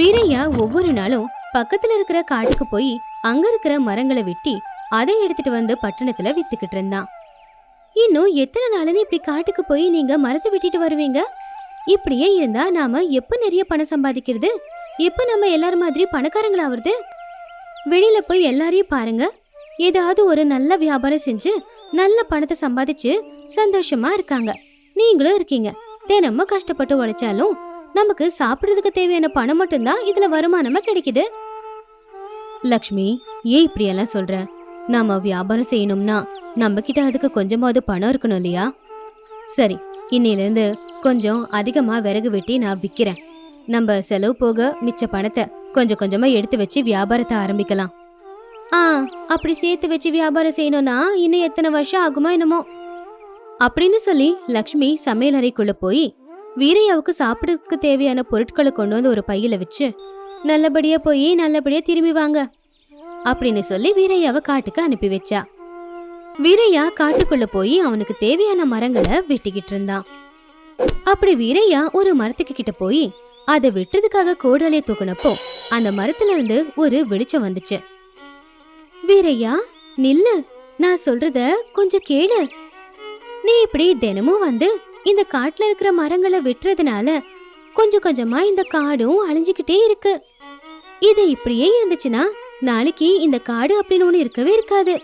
வீரையா ஒவ்வொரு நாளும் பக்கத்துல இருக்கிற காட்டுக்கு போய் அங்க இருக்கிற மரங்களை வெட்டி அதை எடுத்துட்டு வந்து பட்டணத்துல வித்துக்கிட்டு இருந்தான். இன்னும் எத்தனை நாளுன்னு இப்படி காட்டுக்கு போய் நீங்க மரத்தை வெட்டிட்டு வருவீங்க? இப்படியே இருந்தா நாம எப்ப நிறைய பணம் சம்பாதிக்கிறது? எப்ப நம்ம எல்லாரும் மாதிரி பணக்காரங்களாவது வெளியில போய் எல்லாரையும் பாருங்க. ஏதாவது ஒரு நல்ல வியாபாரம் செஞ்சு நல்ல பணத்தை சம்பாதிச்சு சந்தோஷமா இருக்காங்க. நீங்களும் இருக்கீங்க. தினமும் கஷ்டப்பட்டு உழைச்சாலும் நமக்கு சாப்பிடுறதுக்கு தேவையான பணம் மட்டும்தான் இதுல வருமானமா கிடைக்குது. லக்ஷ்மி ஏன் இப்படி எல்லாம் சொல்ற? நாம வியாபாரம் செய்யணும்னா நம்ம கிட்ட அதுக்கு கொஞ்சமாவது பணம் இருக்கணும் இல்லையா? சரி இன்னையிலேருந்து கொஞ்சம் அதிகமா விறகு வெட்டி நான் விக்கிறேன். நம்ம செலவு போக மிச்ச பணத்தை கொஞ்சம் கொஞ்சமா எடுத்து வச்சு வியாபாரத்தை ஆரம்பிக்கலாம். ஆ அப்படி சேர்த்து வச்சு வியாபாரம் செய்யணும்னா இன்னும் எத்தனை வருஷம் ஆகுமா என்னமோ? அப்படின்னு சொல்லி லக்ஷ்மி சமையல் அறைக்குள்ள போய் வீரையாவுக்கு சாப்பிடறதுக்கு தேவையான பொருட்களை கொண்டு வந்து ஒரு பையில வச்சு நல்லபடியா போய் நல்லபடியா திரும்பி வாங்க அப்படின்னு சொல்லி வீரையாவை காட்டுக்கு அனுப்பி வச்சா. வீரையா காட்டுக்குள்ள போய் அவனுக்கு தேவையான மரங்களை வெட்டிக்கிட்டு இருந்தான். அப்படி வீரையா ஒரு மரத்துக்கு கிட்ட போய் அதை வெட்டுறதுக்காக கோடாலியை தூக்குனப்போ அந்த மரத்துல இருந்து ஒரு வெளிச்சம் வந்துச்சு. வீரையா நில்லு நான் சொல்றத கொஞ்சம் கேளு. நீ இப்படி தினமும் வந்து இந்த காட்டுல இருக்கிற மரங்களை வெட்டுறதுனால கொஞ்சம் கொஞ்சமா இந்த காடும் அழிஞ்சுக்கிட்டே இருக்கு. இது இப்படியே இருந்துச்சுன்னா நாளைக்கு இந்த காடு அப்படின்னு ஒண்ணு இருக்கவே இருக்காது.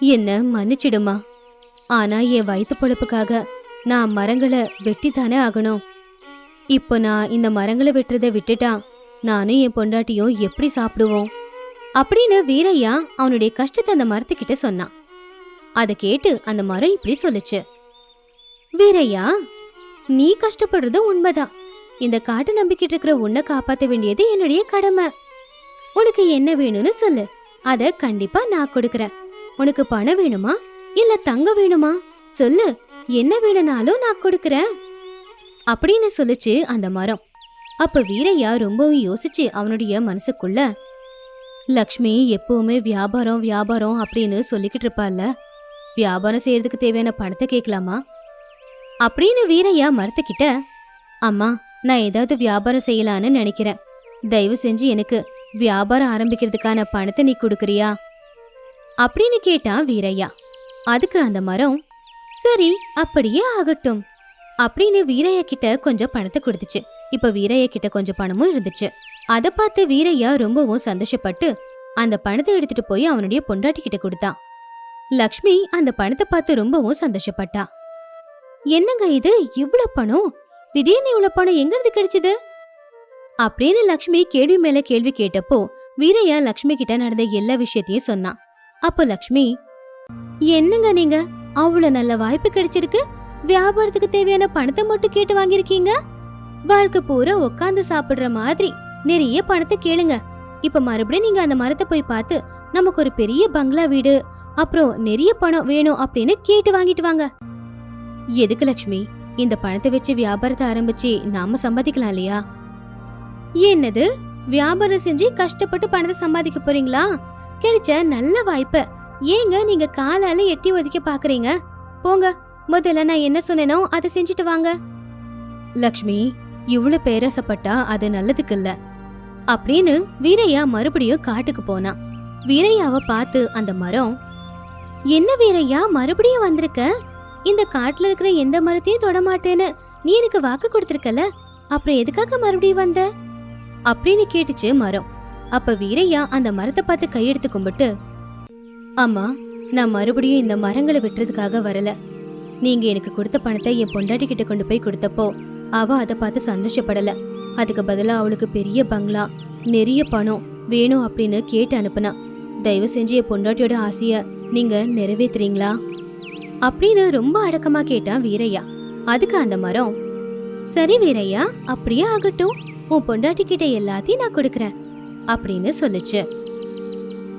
என்ன மன்னிச்சிடுமா. ஆனா என் வயிற்று பொழப்புக்காக நான் மரங்களை வெட்டித்தானே ஆகணும். இப்போ நான் இந்த மரங்களை வெட்டுறதை விட்டுட்டா நானும் என் பொண்டாட்டியும் எப்படி சாப்பிடுவோம்? அப்படின்னு வீரையா அவனுடைய கஷ்டத்தை அந்த மரத்துக்கிட்ட சொன்னான். அதை கேட்டு அந்த மரம் இப்படி சொல்லுச்சு. வீரையா நீ கஷ்டப்படுறது உண்மைதான். இந்த காட்டை நம்பிக்கிட்டு இருக்கிற உன்னை காப்பாற்ற வேண்டியது என்னுடைய கடமை. உனக்கு என்ன வேணும்னு சொல்லு. அத கண்டிப்பா நான் கொடுக்கறேன். உனக்கு பணம் வேணுமா? இல்ல தங்கம் வேணுமா? சொல்லு. என்ன வேணும்னாலும் நான் கொடுக்கறேன். அப்படின்னு சொல்லுச்சு அந்த மரம். அப்ப வீரையா ரொம்பவும் யோசிச்சு அவனுடைய மனசுக்குள்ள லக்ஷ்மி எப்பவுமே வியாபாரம் வியாபாரம் அப்படின்னு சொல்லிக்கிட்டு இருப்பாள்ல. வியாபாரம் செய்யறதுக்கு தேவையான பணத்தை கேட்கலாமா? அப்படின்னு வீரையா மரத்துக்கிட்ட அம்மா நான் ஏதாவது வியாபாரம் செய்யலான்னு நினைக்கிறேன். தயவு செஞ்சு எனக்கு வியாபாரம் ஆரம்பிக்கிறதுக்கான பணத்தை நீ கொடுக்குறியா? அப்படின்னு கேட்டான் வீரையா. அதுக்கு அந்த மரம்? சரி அப்படியே ஆகட்டும். அப்படின்னு வீரையா கிட்ட கொஞ்சம் பணத்தை கொடுத்துச்சு. இப்ப வீரையா கிட்ட கொஞ்சம் பணமும் இருந்துச்சு. அதை பார்த்து வீரையா ரொம்பவும் சந்தோஷப்பட்டு அந்த பணத்தை எடுத்துட்டு போய் அவனுடைய பொண்டாட்டி கிட்ட கொடுத்தான் லக்ஷ்மி அந்த பணத்தை பார்த்து ரொம்பவும் சந்தோஷப்பட்டா. என்னங்க இது? இவ்ளோ பணம்? திடீர்னு இவ்ளோ பணம் எங்க இருந்து கிடைச்சது? அப்படின்னு லக்ஷ்மி கேள்வி மேல கேள்வி கேட்டப்போ வீரையா லக்ஷ்மி கிட்ட நடந்த எல்லா விஷயத்தையும் சொன்னான். அப்போ லக்ஷ்மி என்னங்க நீங்க? அவ்வளவு நல்ல வாய்ப்பு கிடைச்சிருக்கு. வியாபாரத்துக்கு தேவையான பணத்தை மட்டும் கேட்டு வாங்கியிருக்கீங்க? வாழ்க்கை பூரா உட்காந்து சாப்பிடுற மாதிரி நிறைய பணத்தை கேளுங்க. இப்ப மறுபடியும் நீங்க அந்த மரத்தை போய் பார்த்து நமக்கு ஒரு பெரிய பங்களா வீடு அப்புறம் நிறைய பணம் வேணும் அப்படின்னு கேட்டு வாங்கிட்டு வாங்க. எதுக்கு லக்ஷ்மி? இந்த பணத்தை வச்சு வியாபாரத்தை ஆரம்பிச்சு நாம சம்பாதிக்கலாம் இல்லையா? என்னது? வியாபாரம் செஞ்சு கஷ்டப்பட்டு பணத்தை சம்பாதிக்க போறீங்களா? கிடைச்ச நல்ல வாய்ப்பு. ஏங்க நீங்க காலால எட்டி ஒதுக்க பாக்குறீங்க? போங்க முதல்ல நான் என்ன சொன்னேனோ அதை செஞ்சுட்டு வாங்க. லக்ஷ்மி இவ்வளவு பேராசப்பட்டா அது நல்லதுக்கு இல்ல. அப்படின்னு வீரையா மறுபடியும் காட்டுக்கு போனான் வீரையாவை பார்த்து அந்த மரம் என்ன வீரையா மறுபடியும் வந்திருக்க? இந்த காட்டுல இருக்கிற எந்த மரத்தையும் தொட மாட்டேன்னு நீ எனக்கு வாக்கு கொடுத்துருக்கல. அப்புறம் எதுக்காக மறுபடியும் வந்த? அப்படின்னு கேட்டுச்சு மரம். அப்ப வீரையா அந்த மரத்தை பார்த்து கையெடுத்து கும்பிட்டு அம்மா நான் மறுபடியும் இந்த மரங்களை விட்டுறதுக்காக வரல. நீங்க எனக்கு கொடுத்த பணத்தை என் பொண்டாட்டி கிட்ட கொண்டு போய் கொடுத்தப்போ அவ அதை பார்த்து சந்தோஷப்படல. அதுக்கு பதிலா அவளுக்கு பெரிய பங்களா நிறைய பணம் வேணும் அப்படின்னு கேட்டு அனுப்புனா. தயவு செஞ்சு என் பொண்டாட்டியோட ஆசையை நீங்க நிறைவேத்துறீங்களா? அப்படின்னு ரொம்ப அடக்கமா கேட்டான் வீரையா. அதுக்கு அந்த மரம்? சரி வீரையா அப்படியே ஆகட்டும். உன் பொண்டாட்டி கிட்ட எல்லாத்தையும் நான் கொடுக்கறேன் அப்படின்னு சொல்லுச்சு.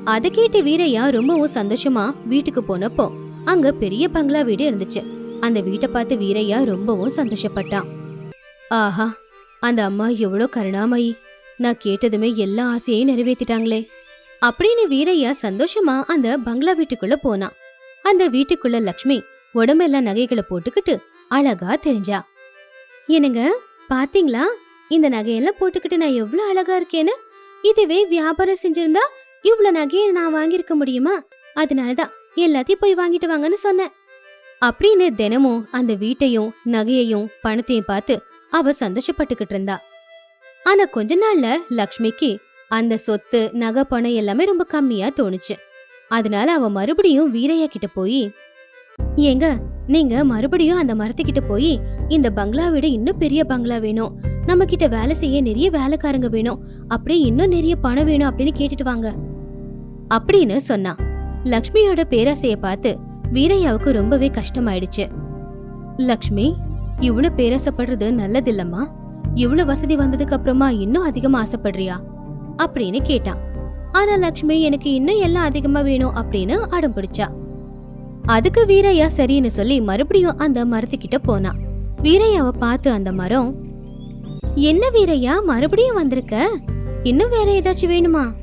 அதை கேட்டு வீரையா ரொம்பவும் சந்தோஷமா வீட்டுக்கு போனப்போ அங்க பெரிய பங்களா வீடு இருந்துச்சு. அந்த வீட்டை பார்த்து வீரையா ரொம்பவும் சந்தோஷப்பட்டான் ஆஹா அந்த அம்மா எவ்வளோ கருணாமயி. நான் கேட்டதுமே எல்லா ஆசையையும் நிறைவேத்திட்டாங்களே. அப்படின்னு வீரையா சந்தோஷமா அந்த பங்களா வீட்டுக்குள்ள போனான் அந்த வீட்டுக்குள்ள லக்ஷ்மி உடம்பெல்லாம் நகைகளை போட்டுக்கிட்டு அழகா தெரிஞ்சா. என்னங்க பாத்தீங்களா? இந்த நகையெல்லாம் போட்டுக்கிட்டு நான் எவ்வளவு அழகா இருக்கேன்னு? இதுவே வியாபாரம் செஞ்சிருந்தா இவ்வளவு நகையை நான் வாங்கியிருக்க முடியுமா? அதனாலதான் எல்லாத்தையும் போய் வாங்கிட்டு வாங்கன்னு சொன்னேன். அப்படின்னு தினமும் அந்த வீட்டையும் நகையையும் பணத்தையும் பார்த்து அவ சந்தோஷப்பட்டுக்கிட்டு இருந்தா. ஆனா கொஞ்ச நாள்ல லக்ஷ்மிக்கு அந்த சொத்து நகை பணம் எல்லாமே ரொம்ப கம்மியா தோணுச்சு. அதனால அவ மறுபடியும் வீரையா கிட்ட போய் ஏங்க நீங்க மறுபடியும் அந்த மரத்துக்கிட்ட போய் இந்த பங்களா விட இன்னும் பெரிய பங்களா வேணும். நம்ம கிட்ட வேலை செய்ய நிறைய வேலைக்காரங்க வேணும். அப்படியே இன்னும் நிறைய பணம் வேணும் அப்படின்னு கேட்டுட்டு வாங்க. அப்படின்னு சொன்னா லக்ஷ்மியோட பேராசைய பார்த்து வீரையாவுக்கு ரொம்பவே கஷ்டமாயிடுச்சு. லக்ஷ்மி இவ்ளோ பேராசைப்படுறது நல்லதில்லம்மா. இவ்ளோ வசதி வந்ததுக்கு அப்புறமா இன்னும் அதிகமா ஆசைப்படுறியா? அப்படின்னு கேட்டான். ஆனா லக்ஷ்மி எனக்கு இன்னும் எல்லாம் அதிகமா வேணும் அப்படின்னு அடம் பிடிச்சா. அதுக்கு வீரையா சரின்னு சொல்லி மறுபடியும் அந்த மரத்துக்கிட்ட போனான் வீரையாவை பார்த்து அந்த மரம் என்ன வீரையா மறுபடியும் வந்திருக்க? இன்னும் வேற ஏதாச்சும் வேணுமா?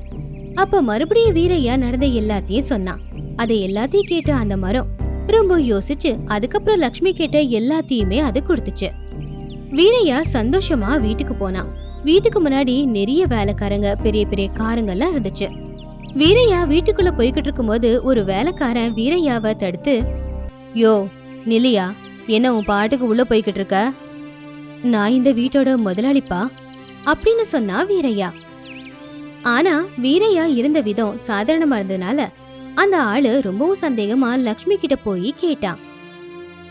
அப்ப மறுபடியும் வீரையா நடந்த எல்லாத்தையும் சொன்னான் அதை எல்லாத்தையும் கேட்டு அந்த மரம் ரொம்ப யோசிச்சு அதுக்கப்புறம் லக்ஷ்மி கேட்ட எல்லாத்தையுமே அது கொடுத்துச்சு. வீரையா சந்தோஷமா வீட்டுக்கு போனான் வீட்டுக்கு முன்னாடி நிறைய வேலைக்காரங்க பெரிய பெரிய காருங்கெல்லாம் இருந்துச்சு. வீரையா வீட்டுக்குள்ள போய்கிட்டு இருக்கும்போது ஒரு வேலைக்காரன் வீரையாவை தடுத்து யோ நிலியா என்ன உன் பாட்டுக்கு உள்ள போய்கிட்டு இருக்க? நான் இந்த வீட்டோட முதலாளிப்பா? அப்படின்னு சொன்னா வீரையா. ஆனா வீரையா இருந்த விதம் சாதாரணமா இருந்ததுனால அந்த ஆளு ரொம்பவும் சந்தேகமா லக்ஷ்மி கிட்ட போய் கேட்டான்.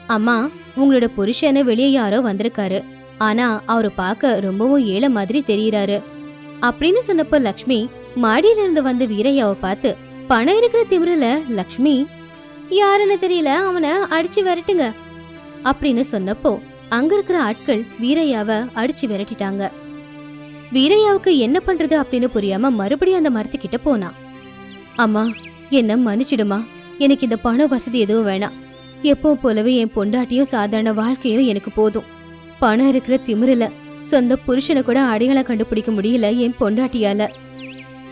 அம்மா உங்களோட புருஷனை வெளியே யாரோ வந்திருக்காரு. ஆனா அவரை பார்க்க ரொம்பவும் ஏழை மாதிரி தெரியறாரு. அப்படின்னு சொன்னப்ப லக்ஷ்மி மாடியில இருந்து வந்து வீரையாவை பார்த்து பணம் இருக்கிற திமிருல லக்ஷ்மி யாருன்னு தெரியல அவனை அடிச்சு விரட்டுங்க. அப்படின்னு சொன்னப்போ அங்க இருக்கிற ஆட்கள் வீரையாவை அடிச்சு விரட்டிட்டாங்க. வீரையாவுக்கு என்ன பண்றது அப்படின்னு புரியாம மறுபடியும் அந்த மரத்துக்கிட்ட போனான் அம்மா என்ன மன்னிச்சிடுமா? எனக்கு இந்த பண வசதி எதுவும் வேணாம். எப்போ போலவே என் பொண்டாட்டியும் சாதாரண வாழ்க்கையும் எனக்கு போதும். பணம் இருக்கிற திமிருல சொந்த புருஷனை கூட அடையாளம் கண்டுபிடிக்க முடியல என் பொண்டாட்டியால.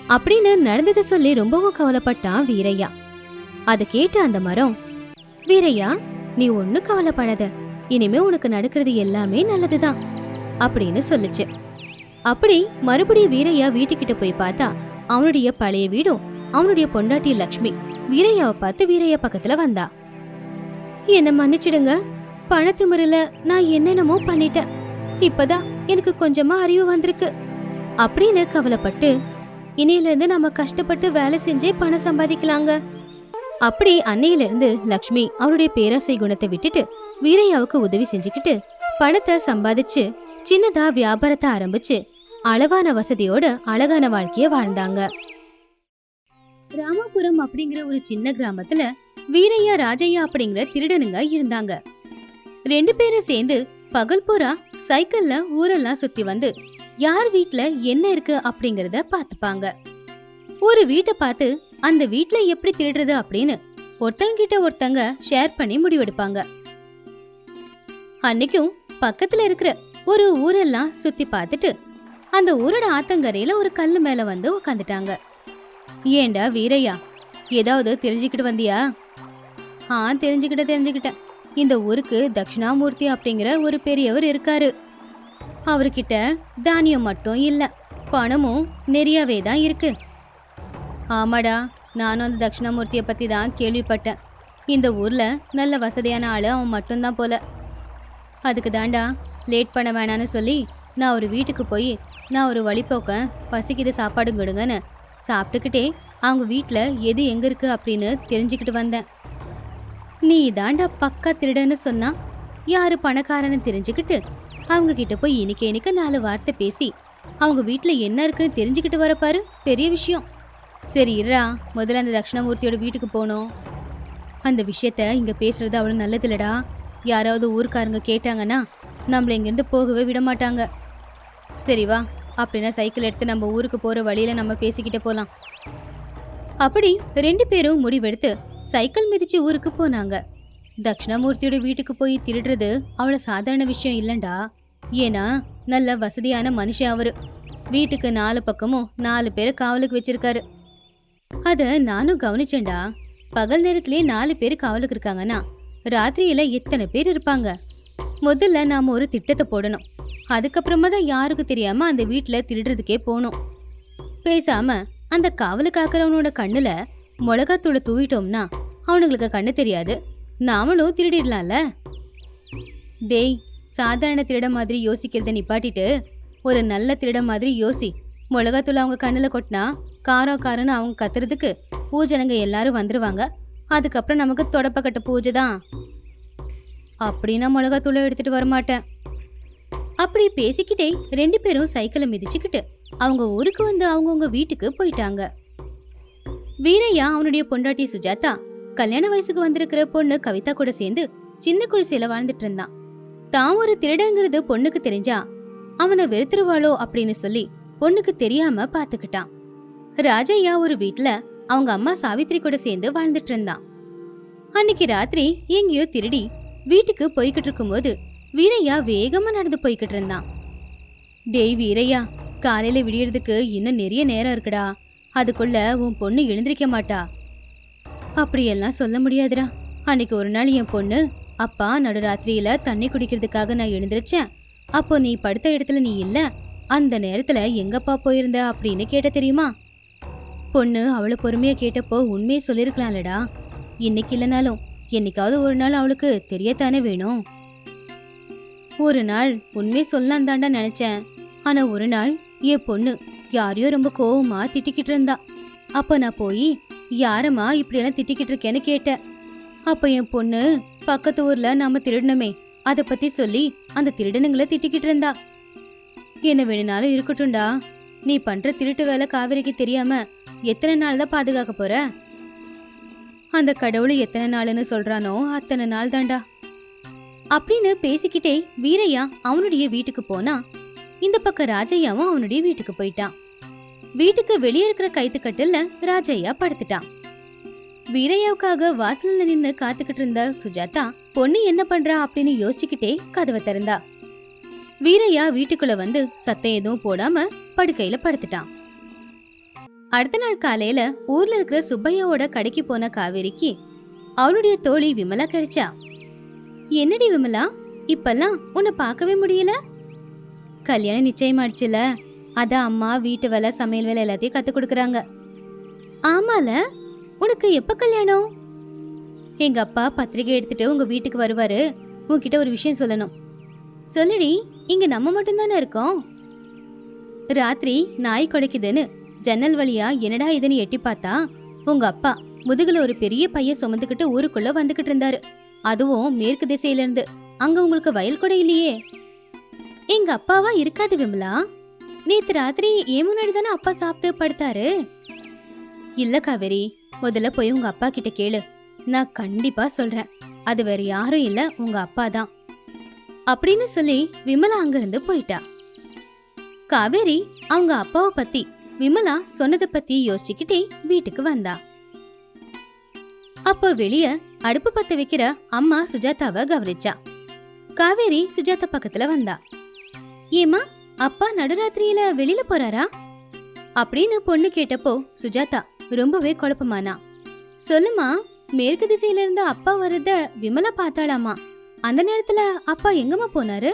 அப்படின்னு நடந்ததை சொல்லி ரொம்பவும் கவலைப்பட்டான் வீரையா. அதை கேட்ட அந்த மரம் வீரையா நீ ஒன்னும் கவலைப்படாத. இனிமே உனக்கு நடக்கிறது எல்லாமே நல்லதுதான் அப்படின்னு சொல்லுச்சு. அப்படி மறுபடியும் வீரையா வீட்டுக்கிட்ட போய் பார்த்தா அவனுடைய பழைய வீடும் அவனுடைய பொண்டாட்டி லக்ஷ்மி வீரையாவை பார்த்து வீரையா பக்கத்துல வந்தா. என்ன மன்னிச்சிடுங்க பணத்திமுறையில நான் என்னென்னமோ பண்ணிட்டேன். இப்பதான் எனக்கு கொஞ்சமா அறிவு வந்திருக்கு. அப்படின்னு கவலைப்பட்டு இனியிலிருந்து நம்ம கஷ்டப்பட்டு வேலை செஞ்சே பணம் சம்பாதிக்கலாங்க. அப்படி அன்னையிலிருந்து லக்ஷ்மி அவருடைய பேராசை குணத்தை விட்டுட்டு வீரையாவுக்கு உதவி செஞ்சுக்கிட்டு பணத்தை சம்பாதிச்சு சின்னதா வியாபாரத்தை ஆரம்பிச்சு அளவான வசதியோட அழகான வாழ்க்கைய வாழ்ந்தாங்க. ராமபுரம் அப்படிங்கிற ஒரு சின்ன கிராமத்துல வீரையா ராஜையா அப்படிங்கிற திருடனுங்க இருந்தாங்க. ரெண்டு பேரும் சேர்ந்து பகல் பூரா சைக்கிள்ல ஊரெல்லாம் சுத்தி வந்து யார் வீட்ல என்ன இருக்கு அப்படிங்கறத பாத்துப்பாங்க ஒரு வீட்டை பார்த்து அந்த வீட்ல எப்படி திருடுறது அப்படின்னு ஒருத்தங்கிட்ட ஒருத்தங்க ஷேர் பண்ணி முடிவெடுப்பாங்க. அன்னைக்கும் பக்கத்துல இருக்கிற ஒரு ஊரெல்லாம் சுத்தி பார்த்துட்டு அந்த ஊரோட ஆத்தங்கரையில ஒரு கல் மேல வந்து உக்காந்துட்டாங்க. ஏண்டா வீரையா ஏதாவது தெரிஞ்சுக்கிட்டு வந்தியா? ஆ தெரிஞ்சுக்கிட்ட தெரிஞ்சுக்கிட்டேன். இந்த ஊருக்கு தட்சிணாமூர்த்தி அப்படிங்கிற ஒரு பெரியவர் இருக்காரு. அவர்கிட்ட தானியம் மட்டும் இல்லை பணமும் நிறையவே தான் இருக்கு. ஆமாடா நானும் அந்த தட்சிணாமூர்த்தியை பற்றி தான் கேள்விப்பட்டேன். இந்த ஊரில் நல்ல வசதியான ஆள் அவன் மட்டும்தான் போல. அதுக்கு தாண்டா லேட் பண்ண வேணான்னு சொல்லி நான் ஒரு வீட்டுக்கு போய் நான் ஒரு வழிபோக்க பசிக்குது சாப்பாடு கொடுங்கன்னு சாப்பிட்டுக்கிட்டே அவங்க வீட்டில் எது எங்கே இருக்குது அப்படின்னு தெரிஞ்சுக்கிட்டு வந்தேன். நீ தாண்டா பக்கா திருடன்னு சொன்னா? யாரு பணக்காரன்னு தெரிஞ்சுக்கிட்டு அவங்க கிட்ட போய் இனிக்க இனிக்க நாலு வார்த்தை பேசி அவங்க வீட்டில் என்ன இருக்குன்னு தெரிஞ்சுக்கிட்டு வரப்பாரு பெரிய விஷயம். சரி இருடா. முதல்ல அந்த தட்சிணாமூர்த்தியோட வீட்டுக்கு போனோம். அந்த விஷயத்த இங்கே பேசுறது அவ்வளோ நல்லதில்லடா. யாராவது ஊர்க்காரங்க கேட்டாங்கன்னா நம்மள இங்கேருந்து போகவே விட மாட்டாங்க சரி வா. அப்படின்னா சைக்கிள் எடுத்து நம்ம ஊருக்கு போகிற வழியில் நம்ம பேசிக்கிட்டு போகலாம் அப்படி ரெண்டு பேரும் முடிவெடுத்து சைக்கிள் மிதிச்சு ஊருக்கு போனாங்க. தக்ஷணாமூர்த்தியோட வீட்டுக்கு போய் திருடுறது அவ்வளோ சாதாரண விஷயம் இல்லைண்டா. ஏன்னா நல்ல வசதியான மனுஷன் அவரு. வீட்டுக்கு நாலு பக்கமும் நாலு பேர் காவலுக்கு வச்சிருக்காரு. அதை நானும் கவனிச்சேன்டா. பகல் நேரத்திலே நாலு பேர் காவலுக்கு இருக்காங்கன்னா ராத்திரியில எத்தனை பேர் இருப்பாங்க? முதல்ல நாம ஒரு திட்டத்தை போடணும். அதுக்கப்புறமா தான் யாருக்கு தெரியாம அந்த வீட்டில் திருடுறதுக்கே போகணும். பேசாம அந்த காவலுக்காக்குறவனோட கண்ணில் கண்ணுல மிளகாத்தூளை தூவிட்டோம்னா அவனுங்களுக்கு கண்ணு தெரியாது. நாமளும் திருடிடலாம்ல. டேய் சாதாரண திருட மாதிரி யோசிக்கிறத நிப்பாட்டிட்டு ஒரு நல்ல திருட மாதிரி யோசி. மிளகாத்தூள் அவங்க கண்ணில் கொட்டினா காரம் காரன்னு அவங்க கத்துறதுக்கு பூஜனங்க எல்லாரும் வந்துருவாங்க. அதுக்கப்புறம் நமக்கு தொடப்பக்கட்ட பூஜை தான். அப்படின்னா மிளகாத்தூளை எடுத்துட்டு வரமாட்டேன். அப்படி பேசிக்கிட்டே ரெண்டு பேரும் சைக்கிளை மிதிச்சுக்கிட்டு அவங்க ஊருக்கு வந்து அவங்கவுங்க வீட்டுக்கு போயிட்டாங்க. வீரையா அவனுடைய பொண்டாட்டி சுஜாதா கல்யாண வயசுக்கு வந்திருக்கிற பொண்ணு கவிதா கூட சேர்ந்து சின்ன குடிசையில வாழ்ந்துட்டு இருந்தான். தான் ஒரு திருடங்கிறது பொண்ணுக்கு தெரிஞ்சா அவனை வெறுத்துருவாளோ அப்படின்னு சொல்லி பொண்ணுக்கு தெரியாம பாத்துக்கிட்டான். ராஜையா ஒரு வீட்டுல அவங்க அம்மா சாவித்ரி கூட சேர்ந்து வாழ்ந்துட்டு இருந்தான். அன்னைக்கு ராத்திரி எங்கேயோ திருடி வீட்டுக்கு போய்கிட்டு இருக்கும்போது வீரையா வேகமா நடந்து போய்கிட்டு இருந்தான். டேய் வீரையா காலையில விடியறதுக்கு இன்னும் நிறைய நேரம் இருக்குடா. அதுக்குள்ள உன் பொண்ணு எழுந்திருக்க மாட்டா. அப்படியெல்லாம் சொல்ல முடியாதுடா. அன்னைக்கு ஒரு நாள் என் பொண்ணு அப்பா நடுராத்திரியில தண்ணி குடிக்கிறதுக்காக நான் எழுந்திருச்சேன். அப்போ நீ படுத்த இடத்துல நீ இல்ல. அந்த நேரத்துல எங்கப்பா போயிருந்த? அப்படின்னு கேட்ட தெரியுமா? பொண்ணு அவளை பொறுமையா கேட்டப்போ உண்மையை சொல்லிருக்கலாம்லடா இன்னைக்கு இல்லைனாலும் என்னைக்காவது ஒரு நாள் அவளுக்கு தெரியத்தானே வேணும்? ஒரு நாள் உண்மை சொல்லலாம் தாண்டா நினைச்சேன். ஆனா ஒரு நாள் என் பொண்ணு யாரையோ ரொம்ப கோவமா திட்டிக்கிட்டு இருந்தா. அப்ப நான் போய் யாரம்மா இப்படியெல்லாம் திட்டிக்கிட்டு இருக்கேன்னு கேட்டேன் அப்ப என் பொண்ணு பக்கத்து ஊர்ல நாம திருடணுமே அத பத்தி சொல்லி அந்த திருடனுங்களை திட்டிக்கிட்டு இருந்தா. என்ன வேணும்னாலும் இருக்கட்டும்டா. நீ பண்ற திருட்டு வேலை காவேரிக்கு தெரியாம எத்தனை நாள் தான் பாதுகாக்க போற? அந்த கடவுள் எத்தனை நாள்னு சொல்றானோ அத்தனை நாள் தான்டா அப்படின்னு பேசிக்கிட்டே வீரையா அவனுடைய வீட்டுக்கு போனா இந்த பக்கம் ராஜையாவும் அவனுடைய வீட்டுக்கு போயிட்டான். வீட்டுக்கு வெளியே இருக்கிற கைத்துக்கட்டில்ல ராஜையா படுத்துட்டான். வீரையாவுக்காக வாசல்ல நின்னு காத்துக்கிட்டு இருந்த சுஜாதா பொண்ணு என்ன பண்றா? அப்படின்னு யோசிச்சுக்கிட்டே கதவை திறந்தா. வீரையா வீட்டுக்குள்ள வந்து சத்தம் எதுவும் போடாம படுக்கையில படுத்துட்டான். அடுத்த நாள் காலையில ஊர்ல இருக்கிற சுப்பையாவோட கடைக்கு போன காவேரிக்கு அவளுடைய தோழி விமலா கிடைச்சா. என்னடி விமலா இப்பெல்லாம் உன்னை பார்க்கவே முடியல? கல்யாணம் நிச்சயமாயிடுச்சுல. அதான் அம்மா வீட்டு வேலை சமையல் வேலை எல்லாத்தையும் கத்து கொடுக்குறாங்க. ஆமால உனக்கு எப்ப கல்யாணம்? எங்க அப்பா பத்திரிகை எடுத்துட்டு உங்க வீட்டுக்கு வருவாரு. உன்கிட்ட ஒரு விஷயம் சொல்லணும். சொல்லுடி இங்க நம்ம மட்டும்தானே இருக்கோம்? ராத்திரி நாய் குலைக்குதுன்னு ஜன்னல் வழியா என்னடா இதுன்னு எட்டி பார்த்தா உங்க அப்பா முதுகுல ஒரு பெரிய பைய சுமந்துக்கிட்டு ஊருக்குள்ள வந்துகிட்டு இருந்தாரு. அதுவும் மேற்கு திசையில இருந்து அங்க உங்களுக்கு வயல் கூட இல்லையே. எங்க அப்பாவா இருக்காது விமலா. நேத்து ராத்திரி ஏன் முன்னாடி தானே அப்பா சாப்பிட்டு படுத்தாரு? இல்ல காவேரி முதல்ல போய் உங்க அப்பா கிட்ட கேளு. நான் கண்டிப்பா சொல்றேன். அது வேற யாரும் இல்ல உங்க அப்பா தான். அப்படின்னு சொல்லி விமலா அங்கிருந்து போயிட்டா. காவேரி அவங்க அப்பாவை பத்தி விமலா சொன்னதை பத்தி யோசிச்சுக்கிட்டே வீட்டுக்கு வந்தா. அப்போ வெளிய அடுப்பு பத்த வைக்கிற அம்மா சுஜாதாவை கவனிச்சா. காவேரி சுஜாதா பக்கத்துல வந்தா. ஏமா அப்பா நடுராத்திரியில வெளியில போறாரா? அப்படின்னு பொண்ணு கேட்டப்போ சுஜாதா ரொம்பவே குழப்பமானா. சொல்லுமா மேற்கு திசையில இருந்து அப்பா வர்றத விமலா பார்த்தாளாமா? அந்த நேரத்துல அப்பா எங்கம்மா போனாரு?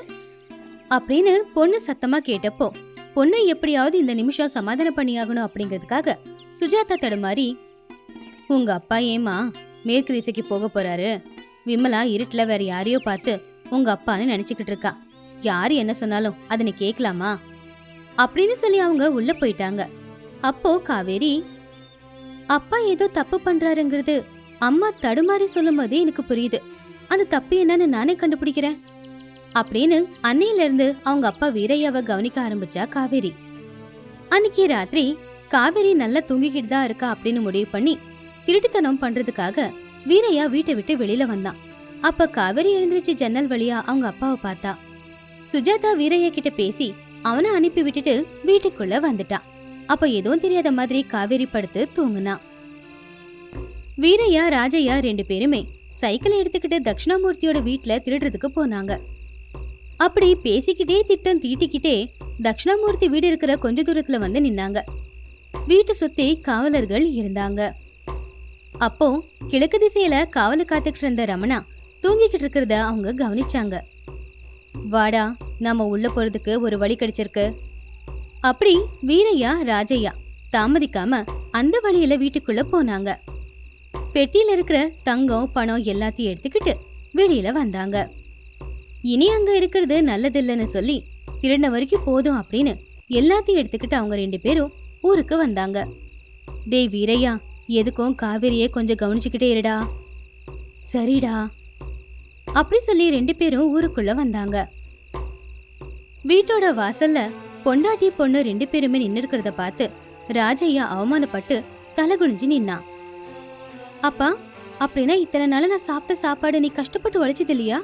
அப்படின்னு பொண்ணு சத்தமா கேட்டப்போ பொண்ணு எப்படியாவது இந்த நிமிஷம் சமாதானம் பண்ணியாகணும் அப்படிங்கிறதுக்காக சுஜாதா தடுமாறி உங்க அப்பா ஏமா மேற்கு திசைக்கு போக போறாரு? விமலா இருட்டுல வேற யாரையோ பார்த்து உங்க அப்பான்னு நினைச்சுக்கிட்டு இருக்கா. யாரு என்ன சொன்னாலும் அதை நீ கேட்கலாமா அப்படின்னு சொல்லி அவங்க உள்ள போயிட்டாங்க. அப்போ காவேரி அப்பா ஏதோ தப்பு பண்றாருங்கிறது அம்மா தடுமாறி சொல்லும் போதே எனக்கு புரியுது. அந்த தப்பு என்னன்னு நானே கண்டுபிடிக்கிறேன். அப்படின்னு அன்னையில இருந்து அவங்க அப்பா வீரையாவை கவனிக்க ஆரம்பிச்சா காவேரி. அன்னைக்கு ராத்திரி காவேரி நல்லா தூங்கிக்கிட்டு தான் இருக்கா அப்படின்னு முடிவு பண்ணி திருட்டுத்தனம் பண்றதுக்காக வீரையா வீட்டை விட்டு வெளியில வந்தான். அப்ப காவேரி எழுந்திருச்சு ஜன்னல் வழியா அவங்க அப்பாவை பார்த்தா சுஜாதா வீரையா கிட்ட பேசி அவனை அனுப்பி விட்டுட்டு வீட்டுக்குள்ள வந்துட்டான். அப்ப எதுவும் தெரியாத மாதிரி காவேரி படுத்து தூங்குனா. வீரையா ராஜையா ரெண்டு பேருமே சைக்கிள் எடுத்துக்கிட்டு தட்சிணாமூர்த்தியோட வீட்ல திருடுறதுக்கு போனாங்க. அப்படி பேசிக்கிட்டே திட்டம் தீட்டிக்கிட்டே தட்சிணாமூர்த்தி வீடு இருக்கிற கொஞ்ச தூரத்துல வந்து நின்னாங்க. வீட்டை சுத்தி காவலர்கள் இருந்தாங்க. அப்போ கிழக்கு திசையில காவல காத்துக்கிட்டு இருந்த ரமணா தூங்கிக்கிட்டு இருக்கிறத அவங்க கவனிச்சாங்க. வாடா நாம உள்ள போறதுக்கு ஒரு வழி கிடைச்சிருக்கு. அப்படி வீரையா ராஜையா தாமதிக்காம அந்த வழியில வீட்டுக்குள்ள போனாங்க. பெட்டியில இருக்கிற தங்கம் பணம் எல்லாத்தையும் எடுத்துக்கிட்டு வெளியில வந்தாங்க. இனி அங்க இருக்கிறது நல்லதில்லைன்னு சொல்லி திருடின வரைக்கும் போதும் அப்படின்னு எல்லாத்தையும் எடுத்துக்கிட்டு அவங்க ரெண்டு பேரும் ஊருக்கு வந்தாங்க. டேய் வீரையா எதுக்கும் காவேரியை கொஞ்சம் கவனிச்சுக்கிட்டே இருடா. சரிடா அப்படி சொல்லி ரெண்டு பேரும் ஊருக்குள்ள வந்தாங்க. வீட்டோட வாசல்ல பொண்டாட்டி பொண்ணு ரெண்டு பேருமே நின்னு இருக்கிறத பார்த்து ராஜையா அவமானப்பட்டு தலை குனிஞ்சு நின்னான் அப்பா அப்படின்னா இத்தனை நாள் நான் சாப்பிட்ட சாப்பாடு நீ கஷ்டப்பட்டு உழைச்சது இல்லையா?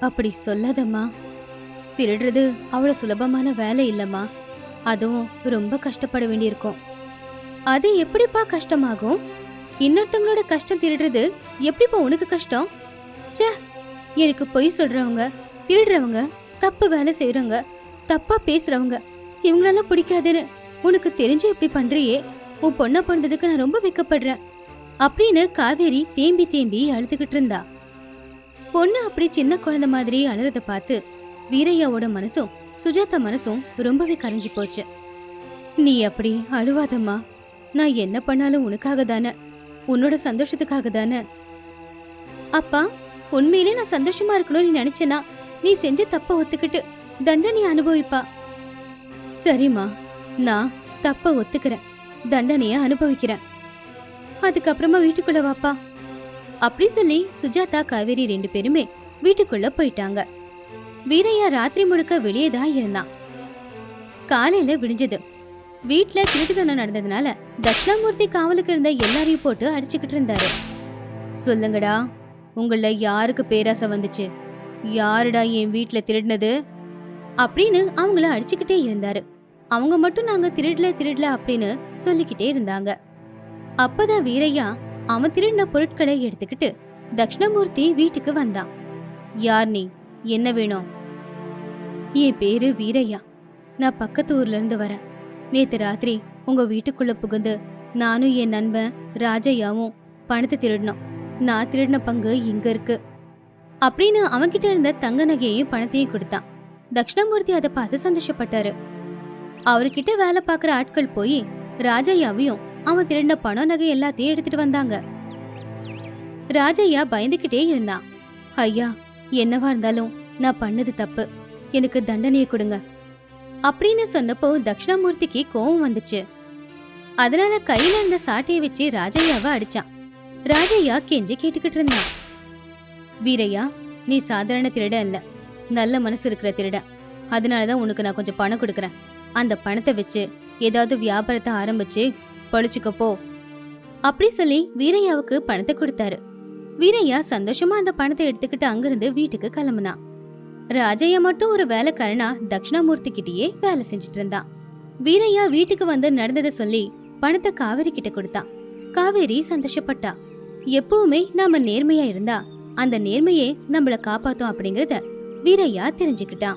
அப்படி சொல்லாதம்மா. திருடுறது அவ்வளவு சுலபமான வேலை இல்லம்மா. அதுவும் ரொம்ப கஷ்டப்பட வேண்டியிருக்கும். அது எப்படிப்பா கஷ்டமாகும்? இன்னொருத்தவங்களோட கஷ்டம் திருடுறது எப்படிப்பா உனக்கு கஷ்டம்? சே எனக்கு பொய் சொல்றவங்க திருடுறவங்க தப்பு வேலை செய்யறவங்க தப்பா பேசுறவங்க இவங்களெல்லாம் பிடிக்காதுன்னு உனக்கு தெரிஞ்சு இப்படி பண்றியே. உன் பொண்ணை பிறந்ததுக்கு நான் ரொம்ப வெக்கப்படுறேன். அப்படின்னு காவேரி தேம்பி தேம்பி அழுதுகிட்டு இருந்தா. பொண்ணு அப்படி சின்ன குழந்தை மாதிரி அழுறத பார்த்து வீரையாவோட மனசும் சுஜாதா மனசும் ரொம்பவே கரைஞ்சு போச்சு. நீ அப்படி அழுவாதம்மா. நான் என்ன பண்ணாலும் உனக்காக தானே. உன்னோட சந்தோஷத்துக்காக தானே. அப்பா உண்மையிலே நான் சந்தோஷமா இருக்கணும்னு நீ நினைச்சனா நீ செஞ்ச தப்ப ஒத்துக்கிட்டு தண்டனை அனுபவிப்பா. சரிம்மா நான் தப்ப ஒத்துக்கிறேன். தண்டனைய அனுபவிக்கிறேன். அதுக்கப்புறமா வீட்டுக்குள்ள வாப்பா. அப்படி சொல்லி சுஜாதா காவேரி ரெண்டு பேருமே வீட்டுக்குள்ள போயிட்டாங்க. வீரையா ராத்திரி முழுக்க வெளியே தான் இருந்தான். காலையில விடிஞ்சது. வீட்டுல திருட்டுத்தனம் நடந்ததுனால தட்சிணாமூர்த்தி காவலுக்கு இருந்த எல்லாரையும் போட்டு அடிச்சுக்கிட்டு இருந்தாரு. சொல்லுங்கடா உங்களில் யாருக்கு பேராசை வந்துச்சு? யாருடா என் வீட்டில் திருடினது? அப்படின்னு அவங்கள அடிச்சுக்கிட்டே இருந்தாரு. அவங்க மட்டும் நாங்க திருடல திருடல அப்படின்னு சொல்லிக்கிட்டே இருந்தாங்க. அப்பதான் வீரையா அவன் திருடின பொருட்களை எடுத்துக்கிட்டு தட்சிணமூர்த்தி வீட்டுக்கு வந்தான். யார் நீ? என்ன வேணும்? என் பேரு வீரையா. நான் பக்கத்து ஊர்ல இருந்து வரேன். நேத்து ராத்திரி உங்க வீட்டுக்குள்ள புகுந்து நானும் என் நண்பன் ராஜையாவும் பணத்தை திருடினோம். நான் திருடின பங்கு இங்க இருக்கு. அப்படின்னு அவன்கிட்ட இருந்த தங்க நகையையும் பணத்தையும் கொடுத்தான். தக்ஷணாமூர்த்தி அதை பார்த்து சந்தோஷப்பட்டாரு. அவர்கிட்ட வேலை பார்க்குற ஆட்கள் போய் ராஜையாவையும் அவன் திருடின பணம் நகை எல்லாத்தையும் எடுத்துட்டு வந்தாங்க. ராஜையா பயந்துகிட்டே இருந்தான். ஐயா என்னவா இருந்தாலும் நான் பண்ணது தப்பு. எனக்கு தண்டனையை கொடுங்க. அப்படின்னு சொன்னப்போ தக்ஷணாமூர்த்திக்கு கோவம் வந்துச்சு. அதனால கையில இருந்த சாட்டையை வச்சு ராஜையாவை அடிச்சான். ராஜையா கெஞ்சி கேட்டுக்கிட்டு இருந்தான் வீரையா நீ சாதாரண திருட இல்ல நல்ல மனசு இருக்கிற திருட. அதனாலதான் உனக்கு நான் கொஞ்சம் பணம் கொடுக்கறேன். அந்த பணத்தை வச்சு ஏதாவது வியாபாரத்தை ஆரம்பிச்சு பொழைச்சுக்க போ. அப்படி சொல்லி வீரையாவுக்கு பணத்தை கொடுத்தாரு. வீரையா சந்தோஷமா அந்த பணத்தை எடுத்துக்கிட்டு அங்கிருந்து வீட்டுக்கு கிளம்புனான் ராஜையா மட்டும் ஒரு வேலைக்காரனா தட்சிணாமூர்த்தி கிட்டயே வேலை செஞ்சுட்டு இருந்தான் வீரையா வீட்டுக்கு வந்து நடந்ததை சொல்லி பணத்தை காவேரி கிட்ட கொடுத்தான் காவேரி சந்தோஷப்பட்டா. எப்பவுமே நாம நேர்மையா இருந்தா அந்த நேர்மையே நம்மள காப்பாத்தும் அப்படிங்கறத வீரையா தெரிஞ்சுக்கிட்டான்.